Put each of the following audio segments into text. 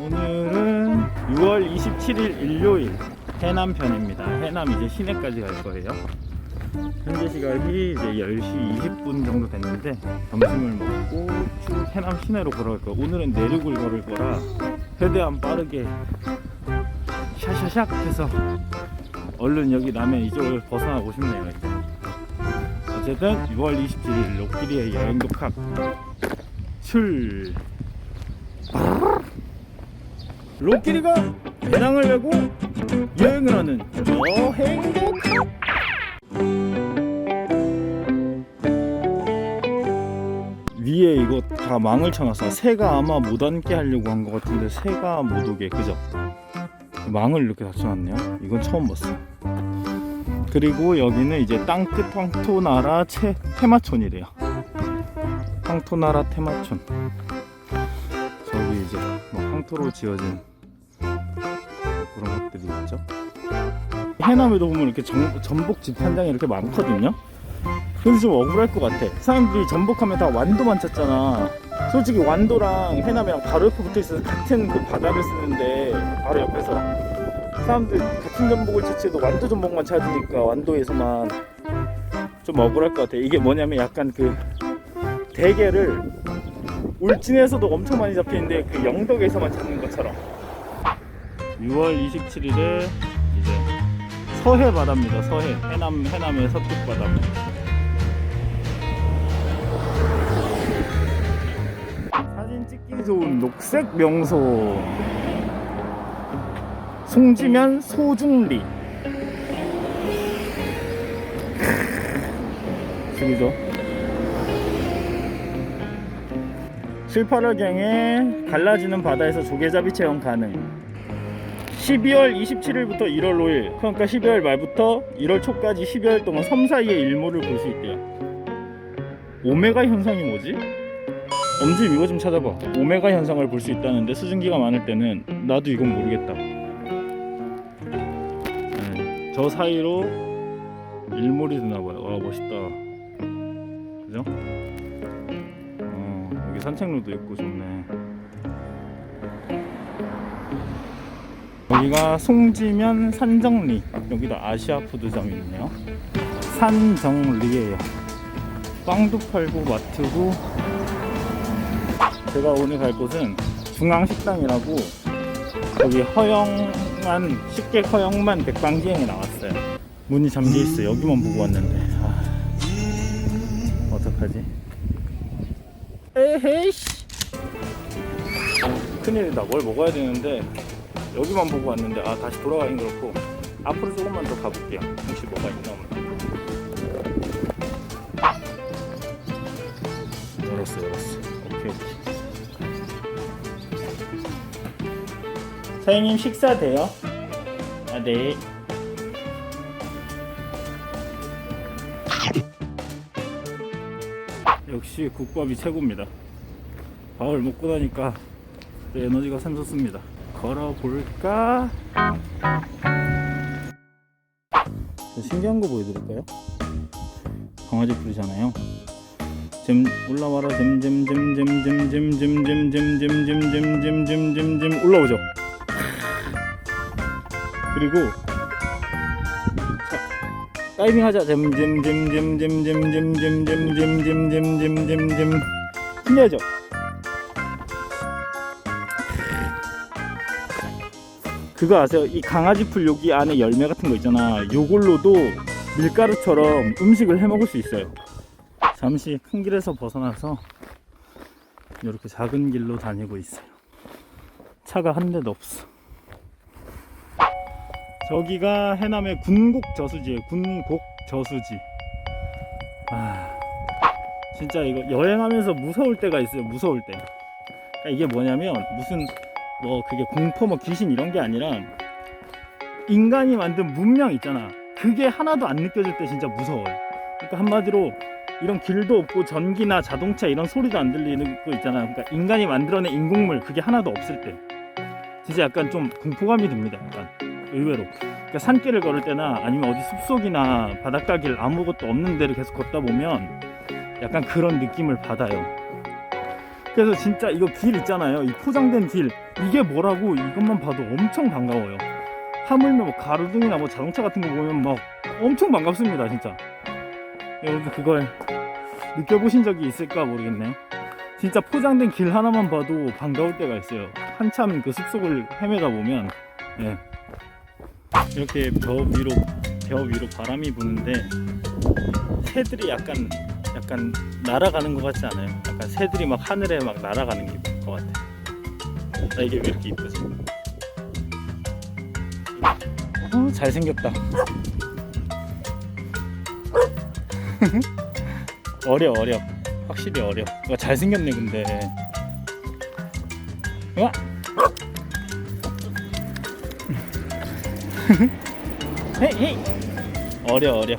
오늘은 6월 27일 일요일 해남편입니다. 해남 이제 시내까지 갈 거예요. 현재 시각이 이제 10시 20분 정도 됐는데 점심을 먹고 쭉 해남 시내로 걸어갈 거예요. 오늘은 내륙을 걸을 거라 최대한 빠르게 샤샤샥 해서 얼른 여기 남해 이쪽을 벗어나고 싶네요. 이제. 어쨌든 6월 27일 로끼리의 여행 독학 출 로끼리가 배낭을 메고 여행을 하는 여행 독학 위에 이거 다 망을 쳐놨어 새가 아마 못 앉게 하려고 한 것 같은데 새가 못 오게 그죠? 망을 이렇게 다 쳐놨네요. 이건 처음 봤어. 그리고 여기는 이제 땅끝 황토나라 채, 테마촌이래요. 황토나라 테마촌. 저기 이제 뭐 황토로 지어진 것들이 있죠? 해남에도 보면 이렇게 전, 전복 집한장이 이렇게 많거든요? 그래서 좀 억울할 것 같아. 사람들이 전복하면 다 완도만 찾잖아. 솔직히 완도랑 해남이랑 바로 옆에 붙어 있어서 같은 그 바다를 쓰는데 바로 옆에서 사람들 같은 전복을 채취해도 완도 전복만 찾으니까 완도에서만 좀 억울할 것 같아. 이게 뭐냐면 약간 그 대게를 울진에서도 엄청 많이 잡히는데 그 영덕에서만 잡는 것처럼 6월 27일에 이제 서해 바다입니다 서해. 해남 해남의 서쪽 바다. 사진 찍기 좋은 녹색 명소. 송지면 소중리. 7, 8월경에 갈라지는 바다에서 조개잡이 체험 가능 12월 27일부터 1월 5일 그러니까 12월 말부터 1월 초까지 12월 동안 섬 사이의 일몰을 볼 수 있대요. 오메가 현상이 뭐지? 엄지임 이거 좀 찾아봐. 오메가 현상을 볼 수 있다는데 수증기가 많을 때는 나도 이건 모르겠다. 네, 저 사이로 일몰이 드나봐요. 와 멋있다. 그죠? 어, 여기 산책로도 있고 좋네 여기가 송지면 산정리 여기도 아시아푸드점 있네요. 산정리에요. 빵도 팔고 마트고. 제가 오늘 갈 곳은 중앙식당이라고 여기 허영만 식객 허영만 백방기행에 나왔어요. 문이 잠겨있어요. 여기만 보고 왔는데. 아, 어떡하지? 에헤이씨. 큰일이다. 뭘 먹어야 되는데 여기만 보고 왔는데 아 다시 돌아가긴 그렇고 앞으로 조금만 더 가볼게요. 혹시 뭐가 있나 없나 열었어 열었어 오케이. 사장님 식사 돼요? 아네. 역시 국밥이 최고입니다. 밥을 먹고 나니까 또 에너지가 샘솟습니다 걸어볼까? 신기한 거 보여드릴까요? 강아지 풀이잖아요 잼 올라와라 잼잼잼잼잼잼잼잼잼잼잼잼잼잼잼잼잼 올라오죠 그리고 자, 다이빙 하자 잼잼잼잼잼잼잼잼잼잼잼잼잼잼잼잼 신기하죠? 그거 아세요? 이 강아지 풀 여기 안에 열매 같은 거 있잖아. 요걸로도 밀가루처럼 음식을 해 먹을 수 있어요. 잠시 큰 길에서 벗어나서 이렇게 작은 길로 다니고 있어요. 차가 한 대도 없어. 저기가 해남의 군곡 저수지예요. 군곡 저수지. 아, 진짜 이거 여행하면서 무서울 때가 있어요. 무서울 때. 그러니까 이게 뭐냐면 무슨 뭐 그게 공포 뭐 귀신 이런 게 아니라 인간이 만든 문명 있잖아. 그게 하나도 안 느껴질 때 진짜 무서워요. 그러니까 한마디로 이런 길도 없고 전기나 자동차 이런 소리도 안 들리는 거 있잖아. 그러니까 인간이 만들어낸 인공물 그게 하나도 없을 때 진짜 약간 좀 공포감이 듭니다 약간. 의외로. 그러니까 산길을 걸을 때나 아니면 어디 숲속이나 바닷가 길 아무것도 없는 데를 계속 걷다 보면 약간 그런 느낌을 받아요 그래서 진짜 이거 길 있잖아요. 이 포장된 길 이게 뭐라고 이것만 봐도 엄청 반가워요. 하물며 뭐 가로등이나 뭐 자동차 같은 거 보면 막 엄청 반갑습니다, 진짜. 여러분들 그걸 느껴보신 적이 있을까 모르겠네. 진짜 포장된 길 하나만 봐도 반가울 때가 있어요. 한참 그 숲속을 헤매다 보면 예. 이렇게 벽 위로 벽 위로 바람이 부는데 새들이 약간 약간 날아가는 것 같지 않아요? 약간 새들이 막 하늘에 막 날아가는 기분 것 같아. 나 이게 왜 이렇게 이쁘지? 어, 잘생겼다. 어려 어려. 확실히 어려. 와, 잘생겼네 근데. 와. 헤이 헤이. 어려 어려.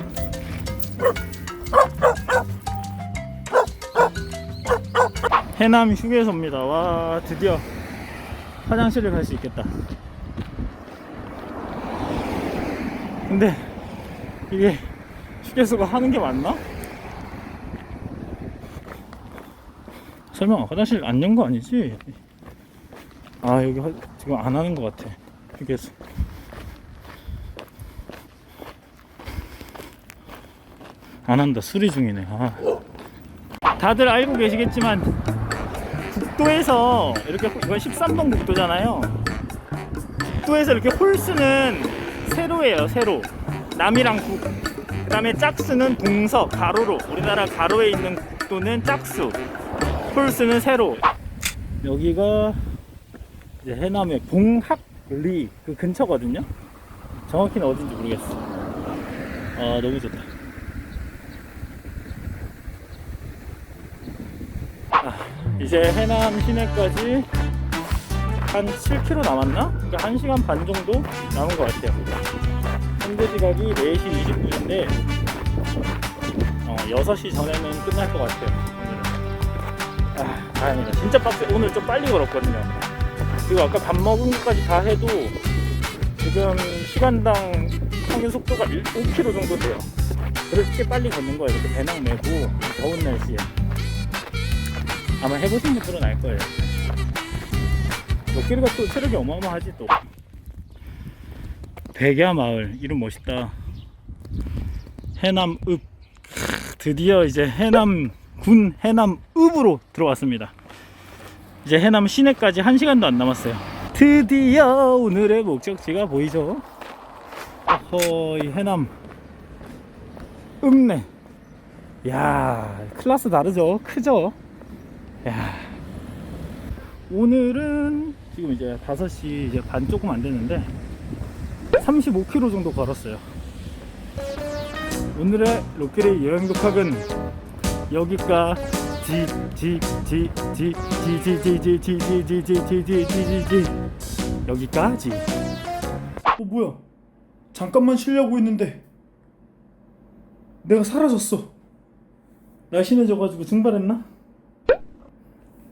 해남 휴게소입니다. 와 드디어 화장실을 갈 수 있겠다. 근데 이게 휴게소가 하는 게 맞나? 설마 화장실 안 연 거 아니지? 아 여기 화- 지금 안 하는 것 같아 휴게소. 안 한다 수리 중이네. 아. 다들 알고 계시겠지만 국도에서 이렇게 호- 이건 13번 국도잖아요. 국도에서 이렇게 홀수는 세로예요, 세로. 남이랑 북. 그다음에 짝수는 동서, 가로로. 우리나라 가로에 있는 국도는 짝수. 홀수는 세로. 여기가 이제 해남의 봉학리 그 근처거든요. 정확히는 어딘지 모르겠어. 아 너무 좋다. 이제 해남 시내까지 한 7km 남았나? 그러니까 1시간 반 정도 남은 것 같아요. 현재 시각이 4시 20분인데 어, 6시 전에는 끝날 것 같아요. 오늘은. 아, 다행이다. 진짜 빡세. 오늘 좀 빨리 걸었거든요. 그리고 아까 밥 먹은 것까지 다 해도 지금 시간당 평균 속도가 5km 정도 돼요. 그렇게 빨리 걷는 거예요. 이렇게 배낭 메고 더운 날씨에. 아마 해보신 분들은 알 거예요. 로끼리가 또 체력이 어마어마하지 또. 백야 마을 이름 멋있다. 해남읍 크, 드디어 이제 해남군 해남읍으로 들어왔습니다. 이제 해남 시내까지 한 시간도 안 남았어요. 드디어 오늘의 목적지가 보이죠? 어허 이 해남 읍내. 야 클라스 다르죠? 크죠? 야 오늘은 지금 이제 5시 이제 반 조금 안 됐는데 35km 정도 걸었어요. 오늘의 로켓의 여행 독학은 여기까 지 지지지지지지지지지지지지지지 여기까지. 어 뭐야? 잠깐만 쉬려고 했는데 내가 사라졌어. 날씬해져가지고 증발했나?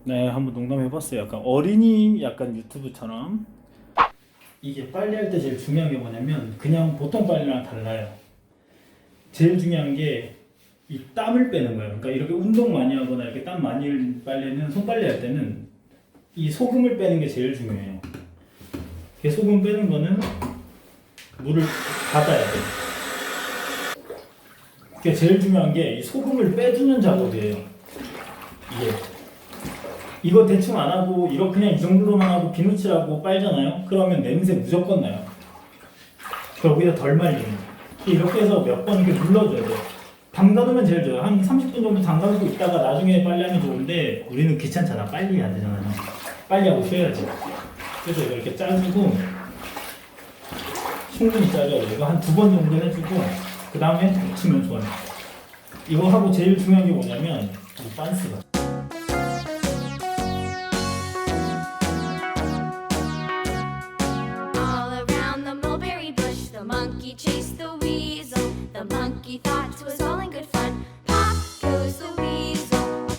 네, 한번 농담해봤어요. 약간 어린이 약간 유튜브처럼. 이게 빨래할 때 제일 중요한 게 뭐냐면 그냥 보통 빨래랑 달라요. 제일 중요한 게 이 땀을 빼는 거예요. 그러니까 이렇게 운동 많이 하거나 이렇게 땀 많이 흘린 빨래는 손빨래 할 때는 이 소금을 빼는 게 제일 중요해요. 이 소금 빼는 거는 물을 받아야 돼. 그게 제일 중요한 게 이 소금을 빼주는 작업이에요. 이게 이거 대충 안 하고 이거 그냥 이 정도로만 하고 비누칠하고 빨잖아요. 그러면 냄새 무조건 나요. 오히려 덜 말리는. 이렇게 해서 몇 번 이렇게 눌러줘야 돼요. 담가두면 제일 좋아요. 한 30분 정도 담가두고 있다가 나중에 빨리 하면 좋은데 우리는 귀찮잖아. 빨리 해야 되잖아요. 빨리 하고 쉬어야지. 그래서 이렇게 짜주고 충분히 짜줘야 돼. 이거 한 두 번 정도 해주고 그 다음에 치면 좋아요. 이거 하고 제일 중요한 게 뭐냐면 이 빤스가